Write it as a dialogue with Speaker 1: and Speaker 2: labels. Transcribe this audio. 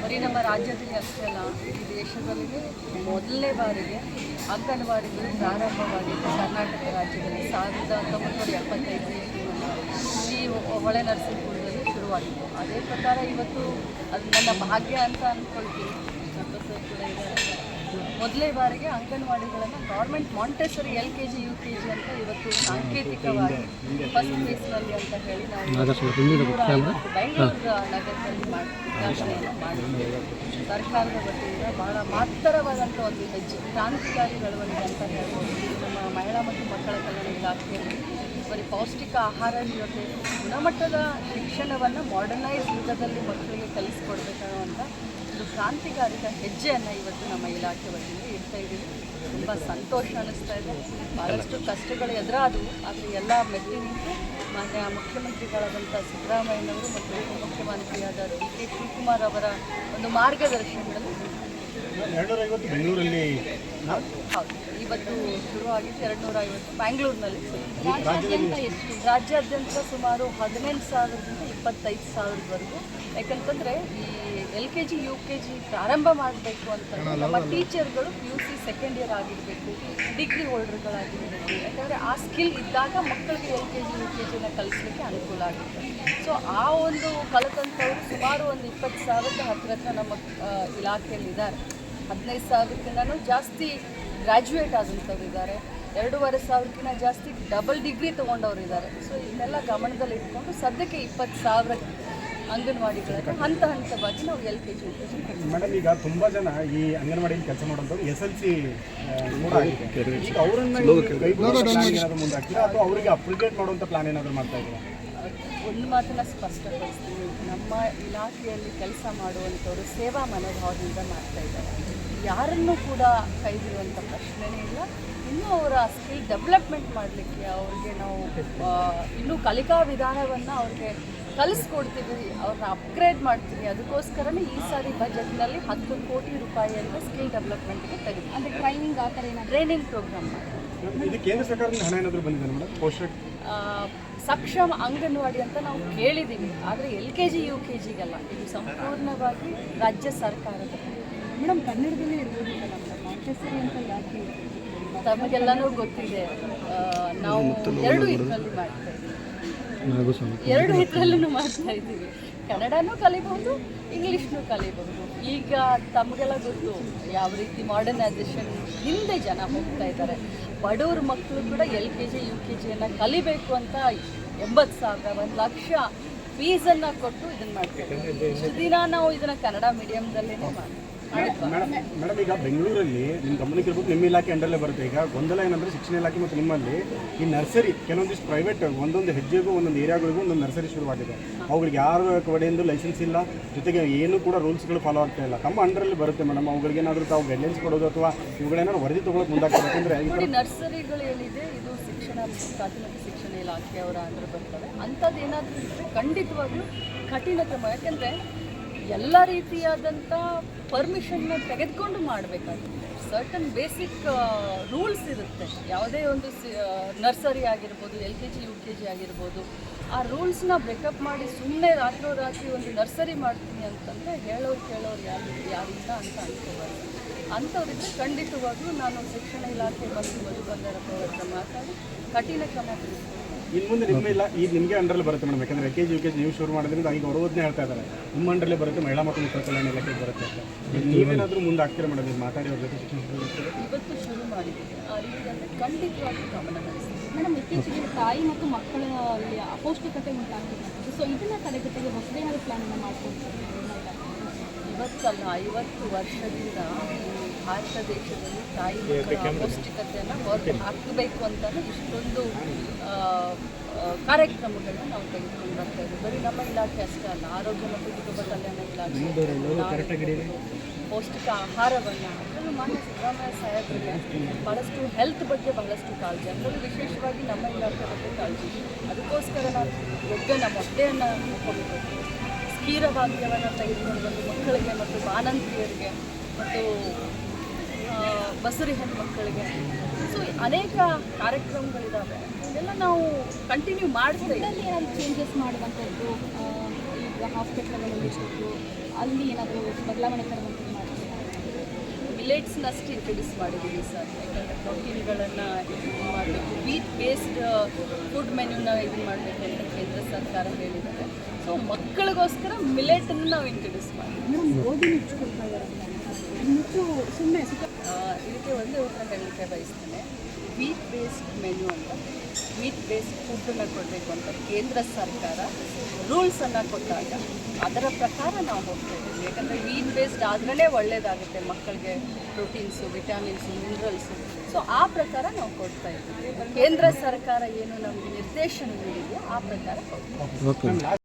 Speaker 1: ಬರೀ ನಮ್ಮ ರಾಜ್ಯದಲ್ಲಿ ಅಷ್ಟೇ ಅಲ್ಲ, ಈ ದೇಶದಲ್ಲಿ ಮೊದಲನೇ ಬಾರಿಗೆ ಅಂಗನವಾಡಿಗಳು ಪ್ರಾರಂಭವಾಗಿದ್ದು ಕರ್ನಾಟಕ ರಾಜ್ಯದಲ್ಲಿ ಸಾವಿರದ ಹತ್ತೊಂಬತ್ತು ಎಪ್ಪತ್ತೈದು ಈ ಹೊಳೆ ನರಸಿಂಹಪುರದಲ್ಲಿ ಶುರುವಾಗಿತ್ತು ಅದೇ ಪ್ರಕಾರ ಇವತ್ತು ಅದು ನನ್ನ ಭಾಗ್ಯ ಅಂತ ಅಂದ್ಕೊಳ್ತೀನಿ. ಕೂಡ ಇದ್ದಾರೆ ಮೊದಲೇ ಬಾರಿಗೆ ಅಂಗನವಾಡಿಗಳನ್ನು government Montessori L K G U K G ಅಂತ ಇವತ್ತು ಸಾಂಕೇತಿಕವಾಗಿ ಫಸ್ಟ್ ಫೇಸ್ನಲ್ಲಿ ಅಂತ ಹೇಳಿ ನಾವು ಬೆಂಗಳೂರು ನಗರದಲ್ಲಿ ಮಾಡಿ ಉದ್ಘಾಟನೆಯನ್ನು ಮಾಡಿದ್ದೇವೆ. ಸರ್ಕಾರದ ವತಿಯಿಂದ ಬಹಳ ಮಹತ್ತರವಾದಂಥ ಒಂದು ಹೆಜ್ಜೆ ಕ್ರಾಂತಿಕಾರಿ ಬೆಳವಣಿಗೆ ಅಂತ ಹೇಳ್ಬೋದು. ನಮ್ಮ ಮಹಿಳಾ ಮತ್ತು ಮಕ್ಕಳ ಕಲ್ಯಾಣ ಇಲಾಖೆಯಲ್ಲಿ ಬರೀ ಪೌಷ್ಟಿಕ ಆಹಾರದ ಜೊತೆ ಗುಣಮಟ್ಟದ ಶಿಕ್ಷಣವನ್ನು ಮಾಡರ್ನೈಸ್ ಯುಗದಲ್ಲಿ ಮಕ್ಕಳಿಗೆ ಕಲಿಸ್ಕೊಡ್ಬೇಕನ್ನುವಂಥ ಕ್ರಾಂತಿಕಾರಿಕ ಹೆಜ್ಜೆಯನ್ನು ಇವತ್ತು ನಮ್ಮ ಇಲಾಖೆ ವತಿಯಿಂದ ಇಡ್ತಾ ಇದ್ದೀವಿ. ತುಂಬ ಸಂತೋಷ ಅನ್ನಿಸ್ತಾ ಇದೆ. ಬಹಳಷ್ಟು ಕಷ್ಟಗಳು ಎದುರಾದವು. ಆದರೆ ಎಲ್ಲ ಮೆಟ್ಟಿ ನಿಂತು ಮಾನ್ಯ ಮುಖ್ಯಮಂತ್ರಿಗಳಾದಂಥ ಸಿದ್ದರಾಮಯ್ಯನವರು ಮತ್ತು ಉಪಮುಖ್ಯಮಂತ್ರಿಯಾದ ಡಿ ಕೆ ಶಿವಕುಮಾರ್ ಅವರ ಒಂದು ಮಾರ್ಗದರ್ಶನದಲ್ಲಿ
Speaker 2: ಎರಡುನೂರ ಐವತ್ತು ಬೆಂಗಳೂರಲ್ಲಿ
Speaker 1: ಹೌದು. ಇವತ್ತು ಶುರುವಾಗಿದ್ದು ಎರಡು ನೂರ ಐವತ್ತು ಬ್ಯಾಂಗ್ಳೂರಿನಲ್ಲಿ ರಾಜ್ಯಾದ್ಯಂತ ಎಷ್ಟು? ರಾಜ್ಯಾದ್ಯಂತ ಸುಮಾರು ಹದಿನೆಂಟು ಸಾವಿರದಿಂದ ಇಪ್ಪತ್ತೈದು ಸಾವಿರದವರೆಗೂ. ಯಾಕಂತಂದರೆ ಈ L K G U K G ಪ್ರಾರಂಭ ಮಾಡಬೇಕು ಅಂತ ನಮ್ಮ ಟೀಚರ್ಗಳು P U C second year ಆಗಿರಬೇಕು ಡಿಗ್ರಿ ಹೋಲ್ಡರ್ಗಳಾಗಿರಬೇಕು ಯಾಕಂದರೆ ಆ ಸ್ಕಿಲ್ ಇದ್ದಾಗ ಮಕ್ಕಳಿಗೆ L K G U K ಜಿನ ಕಲಿಸ್ಲಿಕ್ಕೆ ಅನುಕೂಲ ಆಗುತ್ತೆ. ಸೊ ಆ ಒಂದು ಕಲಿತಂಥವ್ರು ಸುಮಾರು ಒಂದು ಇಪ್ಪತ್ತು ಸಾವಿರದ ಹತ್ತಿರ ಹತ್ರ ನಮ್ಮ ಇಲಾಖೆಯಲ್ಲಿದ್ದಾರೆ. ಹದಿನೈದು ಸಾವಿರಕ್ಕಿಂತನೂ ಜಾಸ್ತಿ ಗ್ರ್ಯಾಜುಯೇಟ್ ಆದಂಥವ್ರು ಇದ್ದಾರೆ ಎರಡೂವರೆ ಸಾವಿರಕ್ಕಿಂತ ಜಾಸ್ತಿ ಡಬಲ್ ಡಿಗ್ರಿ ತೊಗೊಂಡವ್ರು ಇದ್ದಾರೆ ಸೊ ಇದನ್ನೆಲ್ಲ ಗಮನದಲ್ಲಿ ಇಟ್ಕೊಂಡು ಸದ್ಯಕ್ಕೆ ಇಪ್ಪತ್ತು ಸಾವಿರ ಅಂಗನವಾಡಿಗಳನ್ನು ಹಂತ ಹಂತವಾಗಿ ನಾವು ಎಲ್ ಕೆ ಜಿ
Speaker 2: ಮೇಡಮ್ ಈಗ ತುಂಬ ಜನ ಈ ಅಂಗನವಾಡಿಯಲ್ಲಿ ಕೆಲಸ ಮಾಡುವಂಥವ್ರು ಎಸ್ ಎಲ್ ಸಿ ಅವರನ್ನು ಅಥವಾ ಅವರಿಗೆ ಅಪ್ರಿಗೇಟ್ ಮಾಡುವಂಥ ಪ್ಲಾನ್ ಏನಾದರೂ ಮಾಡ್ತಾ ಇದ್ದೀರಾ?
Speaker 1: ಒಂದು ಮಾತನ್ನು ಸ್ಪಷ್ಟಪಡಿಸ್ತೀನಿ. ನಮ್ಮ ಇಲಾಖೆಯಲ್ಲಿ ಕೆಲಸ ಮಾಡುವಂಥವರು ಸೇವಾ ಮನೋಭಾವದಿಂದ ಮಾಡ್ತಾ ಇದ್ದಾರೆ. ಯಾರನ್ನೂ ಕೂಡ ಕೈ ಬಿಡುವಂಥ ಪ್ರಶ್ನೆನೇ ಇಲ್ಲ. ಇನ್ನೂ ಅವರ ಸ್ಕಿಲ್ ಡೆವಲಪ್ಮೆಂಟ್ ಮಾಡಲಿಕ್ಕೆ ಅವ್ರಿಗೆ ನಾವು ಇನ್ನೂ ಕಲಿಕಾ ವಿಧಾನವನ್ನು ಅವ್ರಿಗೆ ಕಲಿಸ್ಕೊಡ್ತೀವಿ. ಅವ್ರನ್ನ ಅಪ್ಗ್ರೇಡ್ ಮಾಡ್ತೀವಿ. ಅದಕ್ಕೋಸ್ಕರನೇ ಈ ಸಾರಿ ಬಜೆಟ್ನಲ್ಲಿ ಹತ್ತು ಕೋಟಿ ರೂಪಾಯಿಯನ್ನು ಸ್ಕಿಲ್ ಡೆವಲಪ್ಮೆಂಟ್ಗೆ ತೆಗೆದು
Speaker 3: ಅಂದರೆ ಟ್ರೈನಿಂಗ್ ಆ ಥರ ಏನಾದರೂ
Speaker 1: ಟ್ರೈನಿಂಗ್ ಪ್ರೋಗ್ರಾಮ್ ಮಾಡಿ
Speaker 2: ಇದು ಕೇಂದ್ರ ಸರ್ಕಾರದಿಂದ ಹಣ ಏನಾದರೂ ಬಂದಿದೆ ಮೇಡಮ್?
Speaker 1: ಸಕ್ಷಮ ಅಂಗನವಾಡಿ ಅಂತ ನಾವು ಕೇಳಿದ್ದೀವಿ ಆದರೆ L K G U K ಜಿಗೆಲ್ಲ ಇದು ಸಂಪೂರ್ಣವಾಗಿ ರಾಜ್ಯ ಸರ್ಕಾರದ
Speaker 3: ಮೇಡಮ್ ಕನ್ನಡದಲ್ಲೇ ಇರ್ಬೋದಿಲ್ಲ ನಮ್ಮ ಮಾಂಟೆಸರಿ ಅಂತ ಯಾಕೆ
Speaker 1: ತಮಗೆಲ್ಲನೂ ಗೊತ್ತಿದೆ. ನಾವು ಎರಡು ಇದರಲ್ಲಿ ಮಾಡ್ತಾ ಇದ್ದೀವಿ. ಎರಡು ಇದರಲ್ಲೂ ಮಾಡ್ತಾ ಇದ್ದೀವಿ. ಕನ್ನಡನೂ ಕಲಿಬಹುದು, ಇಂಗ್ಲೀಷ್ನೂ ಕಲಿಬಹುದು. ಈಗ ತಮಗೆಲ್ಲ ಗೊತ್ತು ಯಾವ ರೀತಿ ಮಾಡರ್ನೈಸೇಷನ್ ಹಿಂದೆ ಜನ ಹೋಗ್ತಾ ಇದ್ದಾರೆ. ಬಡವ್ರ ಮಕ್ಕಳು ಕೂಡ L K G, U K ಜಿಯನ್ನು ಕಲಿಬೇಕು ಅಂತ ಎಂಬತ್ತು ಸಾವಿರ, ಒಂದು ಲಕ್ಷ ಫೀಸನ್ನು ಕೊಟ್ಟು ಇದನ್ನು ಮಾಡ್ತೀವಿ ದಿನ ನಾವು ಇದನ್ನು ಕನ್ನಡ ಮೀಡಿಯಮ್ದಲ್ಲೇ ಮಾಡಿ ಮಾಡಿದ್ವಿ
Speaker 2: ಮೇಡಮ್ ಮೇಡಮ್ ಈಗ ಬೆಂಗಳೂರಲ್ಲಿ ನಿಮ್ಮ ಗಮನಕ್ಕೆ ಇರ್ಬೋದು ನಿಮ್ಮ ಇಲಾಖೆ ಅಂಡರಲ್ಲೇ ಬರುತ್ತೆ. ಈಗ ಗೊಂದಲ ಏನಂದ್ರೆ ಶಿಕ್ಷಣ ಇಲಾಖೆ ಮತ್ತು ನಿಮ್ಮಲ್ಲಿ ಈ ನರ್ಸರಿ ಕೆಲವೊಂದಿಷ್ಟು ಪ್ರೈವೇಟ್ ಒಂದೊಂದು ಹೆಜ್ಜೆಗೂ ಒಂದೊಂದು ಏರಿಯಾಗಳಿಗೂ ಒಂದೊಂದು ನರ್ಸರಿ ಶುರುವಾಗಿದೆ. ಅವುಗಳಿಗೆ ಯಾರು ಕಡೆಯಿಂದ ಲೈಸೆನ್ಸ್ ಇಲ್ಲ. ಜೊತೆಗೆ ಏನು ಕೂಡ ರೂಲ್ಸ್ಗಳು ಫಾಲೋ ಆಗ್ತಾ ಇಲ್ಲ. ತಮ್ಮ ಅಂಡರಲ್ಲಿ ಬರುತ್ತೆ ಮೇಡಮ್ ಅವುಗಳಿಗೆ ಏನಾದರೂ ತಾವು ಗೈಡ್ಲೈನ್ಸ್ ಕೊಡೋದು ಅಥವಾ ಇವುಗಳೇನಾದ್ರು ವರದಿ ತೊಗೊಳಕ್ಕೆ ಮುಂದಾಗ್ತದೆ ಯಾಕಂದರೆ
Speaker 1: ನರ್ಸರಿಗಳು ಏನಿದೆ ಇದು ಶಿಕ್ಷಣ ಪ್ರಾಥಮಿಕ ಶಿಕ್ಷಣ ಇಲಾಖೆಯವರ ಅಂದ್ರೆ ಬರ್ತವೆ ಅಂಥದ್ದು ಏನಾದರೂ ಇದ್ದರೆ ಖಂಡಿತವಾಗ್ಲೂ ಕಠಿಣ ಕ್ರಮ. ಯಾಕೆಂದರೆ ಎಲ್ಲ ರೀತಿಯಾದಂಥ ಪರ್ಮಿಷನ್ನ ತೆಗೆದುಕೊಂಡು ಮಾಡಬೇಕಾಗುತ್ತೆ. ಸರ್ಟನ್ ಬೇಸಿಕ್ ರೂಲ್ಸ್ ಇರುತ್ತೆ. ಯಾವುದೇ ಒಂದು ನರ್ಸರಿ ಆಗಿರ್ಬೋದು L K G U K G ಆಗಿರ್ಬೋದು, ಆ ರೂಲ್ಸ್ನ ಬ್ರೇಕಪ್ ಮಾಡಿ ಸುಮ್ಮನೆ ರಾತ್ರೋರಾತ್ರಿ ಒಂದು ನರ್ಸರಿ ಮಾಡ್ತೀನಿ ಅಂತಂದರೆ ಹೇಳೋರು ಕೇಳೋರು ಯಾರು, ಯಾರಿಂದ ಅಂತ ಅನ್ಕೋಬಾರ್ದು. ಅಂಥವ್ರಿದ್ರೆ ಖಂಡಿತವಾಗ್ಲೂ ನಾನು ಶಿಕ್ಷಣ ಇಲಾಖೆ ಬಂದು ಮಧು ಹತ್ರ ಮಾತಾಡಿ ಕಠಿಣ ಕ್ರಮ
Speaker 2: ಇನ್ನು ಮುಂದೆ ನಿಮ್ಮ ಇಲ್ಲ ಈಗ ನಿಮಗೆ ಅಂಡರಲ್ಲಿ ಬರುತ್ತೆ ಮೇಡಮ್ ಯಾಕಂದರೆ K G U K G ನೀವು ಶುರು ಮಾಡಿದ್ರಿಂದ ಈಗ ಹೊರಗೋದನ್ನೇ ಹೇಳ್ತಾ ಇದ್ದಾರೆ. ನಿಮ್ಮ ಅಂಡರಲ್ಲೇ ಬರುತ್ತೆ ಮಹಿಳಾ ಮಕ್ಕಳು ಮಕ್ಕಳ ಕಲ್ಯಾಣ ಇಲಾಖೆಗೆ ಬರುತ್ತೆ ಅಂತ. ನೀವೇನಾದರೂ ಮುಂದೆ ಆಗ್ತೀರಾ ಮೇಡಮ್ ಈಗ ಮಾತಾಡಿ ಅವ್ರ ಜೊತೆ?
Speaker 1: ಇವತ್ತು ಶುರು ಖಂಡಿತವಾಗಿ ಗಮನ
Speaker 3: ಮೇಡಮ್ ಇತ್ತೀಚೆಗೆ ತಾಯಿ ಮತ್ತು ಮಕ್ಕಳಲ್ಲಿ ಅಪೌಷ್ಟಿಕತೆ ಉಂಟಾಗ್ತಿದೆ. ಸೊ ಇದನ್ನ ತಡೆಗಟ್ಟಿಗೆ ಹೊಸದೇನಾದ್ರು ಪ್ಲಾನ್ ಮಾಡ್ಕೊಂಡು
Speaker 1: ಇವತ್ತಲ್ಲ ಐವತ್ತು ವರ್ಷದಿಂದ ಭಾರತ ದೇಶದಲ್ಲಿ ತಾಯಿ ಮಕ್ಕಳ ಅಪೌಷ್ಟಿಕತೆಯನ್ನು ಹೊರ ಹಾಕಬೇಕು ಅಂತ ಇಷ್ಟೊಂದು ಕಾರ್ಯಕ್ರಮಗಳನ್ನ ನಾವು ತೆಗೆದುಕೊಂಡು ಬರ್ತಾ ಇದ್ದೀವಿ. ಬರೀ ನಮ್ಮ ಇಲಾಖೆ ಅಷ್ಟೇ ಅಲ್ಲ ಆರೋಗ್ಯ ಮತ್ತು ಕುಟುಂಬ ಕಲ್ಯಾಣ ಇಲಾಖೆ ಪೌಷ್ಟಿಕ ಆಹಾರವನ್ನು ಅದರಲ್ಲೂ ಮಾನ್ಯ ಸಿದ್ದರಾಮಯ್ಯ ಸಾಹೇಬರಿಗೆ ಬಹಳಷ್ಟು ಹೆಲ್ತ್ ಬಗ್ಗೆ ಬಹಳಷ್ಟು ಕಾಳಜಿ. ಅದರಲ್ಲೂ ವಿಶೇಷವಾಗಿ ನಮ್ಮ ಇಲಾಖೆ ಬಗ್ಗೆ ಕಾಳಜಿ. ಅದಕ್ಕೋಸ್ಕರ ನಾವು ಎಗ್ಗನ ಮೊಟ್ಟೆಯನ್ನು ಕೊಡಬೇಕು ಕ್ಷೀರಭಾಗ್ಯವನ್ನು ತೆಗೆದುಕೊಂಡು ಬಂದು ಮಕ್ಕಳಿಗೆ ಮತ್ತು ಬಾಣಂತಿಯರಿಗೆ ಮತ್ತು ಬಸುರಿ ಹೆಣ್ಮಕ್ಕಳಿಗೆ ಸೊ ಅನೇಕ ಕಾರ್ಯಕ್ರಮಗಳಿದ್ದಾವೆ ಇದೆಲ್ಲ ನಾವು ಕಂಟಿನ್ಯೂ ಮಾಡ್ತಾ
Speaker 3: ಏನಾದರೂ ಚೇಂಜಸ್ ಮಾಡುವಂಥದ್ದು ಈಗ ಹಾಸ್ಪಿಟ್ಲ್ಗಳಲ್ಲಿ ಇಷ್ಟು ಅಲ್ಲಿ ಏನಾದರೂ ಬದಲಾವಣೆ ತರುವಂಥದ್ದು ಮಾಡ್ತೀವಿ
Speaker 1: ಮಿಲೆಟ್ಸ್ನಷ್ಟು ಇಂಟ್ರೊಡ್ಯೂಸ್ ಮಾಡಿದ್ದೀವಿ ಸರ್. ಯಾಕಂದರೆ ಪ್ರೋಟೀನ್ಗಳನ್ನು ಇದು ಮಾಡಬೇಕು. ವೀಟ್ ಬೇಸ್ಡ್ ಫುಡ್ ಮೆನ್ಯೂನ ಇದು ಮಾಡಬೇಕು ಅಂತ ಕೇಂದ್ರ ಸರ್ಕಾರ ಹೇಳಿದ್ದಾರೆ. ಸೊ ಮಕ್ಕಳಿಗೋಸ್ಕರ ಮಿಲೆಟನ್ನು ನಾವು ಇಂಟ್ರೊಡ್ಯೂಸ್ ಮಾಡಿದ್ದೀವಿ
Speaker 3: ಮೇಡಮ್ ಗೋಧಿ ಮುಚ್ಚಿಕೊಡ್ತಾ ಇದ್ದಾರೆ ಮುಚ್ಚು ಸುಮ್ಮನೆ
Speaker 1: ಇದಕ್ಕೆ ಒಂದೇ ಉತ್ತರ ಹೇಳಲಿಕ್ಕೆ ಬಯಸ್ತೇನೆ. ವೀಟ್ ಬೇಸ್ಡ್ ಮೆನು ಅಂತ. ವೀಟ್ ಬೇಸ್ಡ್ ಫುಡ್ಡನ್ನು ಕೊಡಬೇಕು ಅಂತ ಕೇಂದ್ರ ಸರ್ಕಾರ ರೂಲ್ಸನ್ನು ಕೊಟ್ಟಾಗ ಅದರ ಪ್ರಕಾರ ನಾವು ಹೋಗ್ತಾ ಇದ್ದೀವಿ ಯಾಕಂದರೆ ವೀಟ್ ಬೇಸ್ಡ್ ಆದ್ರೇ ಒಳ್ಳೆಯದಾಗುತ್ತೆ ಮಕ್ಕಳಿಗೆ ಪ್ರೋಟೀನ್ಸು ವಿಟಾಮಿನ್ಸು ಮಿನರಲ್ಸು ಸೊ ಆ ಪ್ರಕಾರ ನಾವು ಕೊಡ್ತಾ ಇದ್ದೀವಿ. ಕೇಂದ್ರ ಸರ್ಕಾರ ಏನು ನಮಗೆ ನಿರ್ದೇಶನ ನೀಡಿದೆಯೋ ಆ ಪ್ರಕಾರ ಕೊಡ್ತೀವಿ.